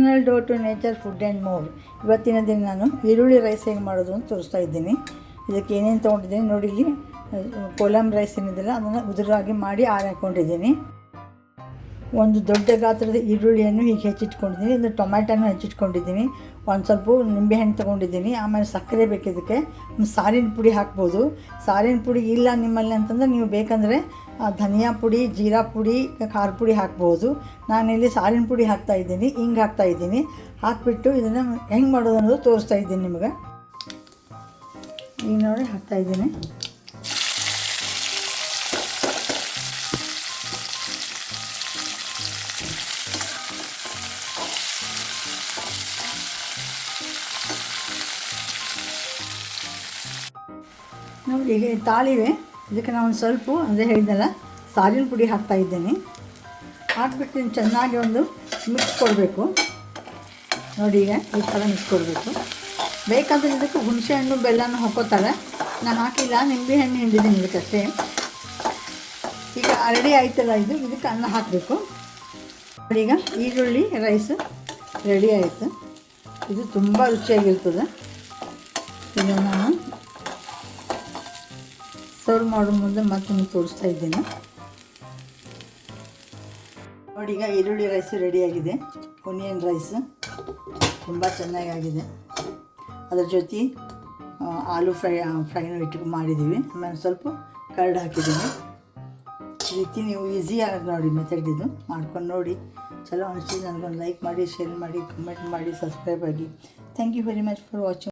Eternal door to nature food and more ಇವತ್ತಿನ ದಿನ ನಾನು ಈರುಳ್ಳಿ ರೈಸ್ ಹೇಗೆ ಮಾಡೋದು ಅಂತ ತೋರಿಸ್ತಾ ಇದ್ದೀನಿ. ಇದಕ್ಕೆ ಏನೇನು ತೊಗೊಂಡಿದ್ದೀನಿ ನೋಡಿ ಇಲ್ಲಿ ಕೊಲಮ್ ರೈಸ್ ಏನಿದೆಯಲ್ಲ, ಅದನ್ನು ಉದುರಾಗಿ ಮಾಡಿ ಆರ ಹಾಕ್ಕೊಂಡಿದ್ದೀನಿ ಒಂದು ದೊಡ್ಡ ಗಾತ್ರದ ಈರುಳ್ಳಿಯನ್ನು ಹೀಗೆ ಹೆಚ್ಚಿಟ್ಕೊಂಡಿದ್ದೀನಿ ಇದು ಟೊಮ್ಯಾಟೋನು ಹೆಚ್ಚಿಟ್ಕೊಂಡಿದ್ದೀನಿ. ಒಂದು ಸ್ವಲ್ಪ ನಿಂಬೆಹಣ್ಣು ತೊಗೊಂಡಿದ್ದೀನಿ, ಆಮೇಲೆ ಸಕ್ಕರೆ ಬೇಕು ಇದಕ್ಕೆ. ಸಾರಿನ ಪುಡಿ ಹಾಕ್ಬೋದು. ಸಾರಿನ ಪುಡಿ ಇಲ್ಲ ನಿಮ್ಮಲ್ಲಿ ಅಂತಂದರೆ ನೀವು ಬೇಕಂದರೆ ಧನಿಯಾ ಪುಡಿ, ಜೀರಾ ಪುಡಿ, ಖಾರ ಪುಡಿ ಹಾಕ್ಬೋದು. ನಾನಿಲ್ಲಿ ಸಾರಿನ ಪುಡಿ ಹಾಕ್ತಾ ಇದ್ದೀನಿ, ಹಿಂಗೆ ಹಾಕ್ತಾ ಇದ್ದೀನಿ. ಹಾಕಿಬಿಟ್ಟು ಇದನ್ನು ಹೆಂಗೆ ಮಾಡೋದು ಅನ್ನೋದು ತೋರಿಸ್ತಾ ಇದ್ದೀನಿ ನಿಮಗೆ. ಈಗ ನೋಡಿ, ಹಾಕ್ತಾ ನೋಡಿ, ಈಗ ತಾಳಿವೆ, ಇದಕ್ಕೆ ನಾನು ಸ್ವಲ್ಪ, ಅಂದರೆ ಹೇಳಿದ್ದಲ್ಲ ಸಾರಿನ ಪುಡಿ ಹಾಕ್ತಾ ಇದ್ದೇನೆ. ಹಾಕ್ಬಿಟ್ಟು ಚೆನ್ನಾಗಿ ಒಂದು ಮಿಕ್ಸ್ ಕೊಡಬೇಕು. ನೋಡಿ, ಈಗ ಈ ಥರ ಮಿಕ್ಸ್ ಕೊಡಬೇಕು. ಬೇಕಾದರೆ ಇದಕ್ಕೆ ಹುಣಸೆ ಹಣ್ಣು ಬೆಲ್ಲನೂ ಹಾಕೋತಾರೆ. ನಾನು ಹಾಕಿಲ್ಲ, ನಿಂಬೆ ಹಣ್ಣು ಹಿಂಡಿದ್ದೀನಿ ಇದಕ್ಕಷ್ಟೇ ಈಗ ರೆಡಿ ಆಯ್ತಲ್ಲ ಇದು, ಇದಕ್ಕೆ ಅನ್ನ ಹಾಕಬೇಕು. ಈಗ ಈರುಳ್ಳಿ, ರೈಸ್ ರೆಡಿ ಆಯಿತು. ಇದು ತುಂಬ ರುಚಿಯಾಗಿರ್ತದೆ. ಇದನ್ನು ನಾನು ಸರ್ವ್ ಮಾಡೋ ಮುಂದೆ ಮತ್ತೊಂದು ತೋರಿಸ್ತಾ ಇದ್ದೀನಿ. ನೋಡಿ, ಈಗ ಈರುಳ್ಳಿ ರೈಸ್ ರೆಡಿಯಾಗಿದೆ ಒನಿಯನ್ ರೈಸ್ ತುಂಬ ಚೆನ್ನಾಗಾಗಿದೆ. ಅದರ ಜೊತೆ ಆಲೂ ಫ್ರೈ ಫ್ರೈನೂ ಇಟ್ಟು ಮಾಡಿದ್ದೀವಿ. ಆಮೇಲೆ ಸ್ವಲ್ಪ ಕರ್ಡ್ ಹಾಕಿದ್ದೀನಿ. ಈ ರೀತಿ ನೀವು ಈಸಿಯಾಗಿ ನೋಡಿ ಮೆಥಡ್ ಇದು ಮಾಡ್ಕೊಂಡು ನೋಡಿ. ಚಲೋ ಅನಿಸ್ತು ನನಗೊಂದು ಲೈಕ್ ಮಾಡಿ ಶೇರ್ ಮಾಡಿ ಕಮೆಂಟ್ ಮಾಡಿ ಸಬ್ಸ್ಕ್ರೈಬ್ ಆಗಿ. Thank you very much for watching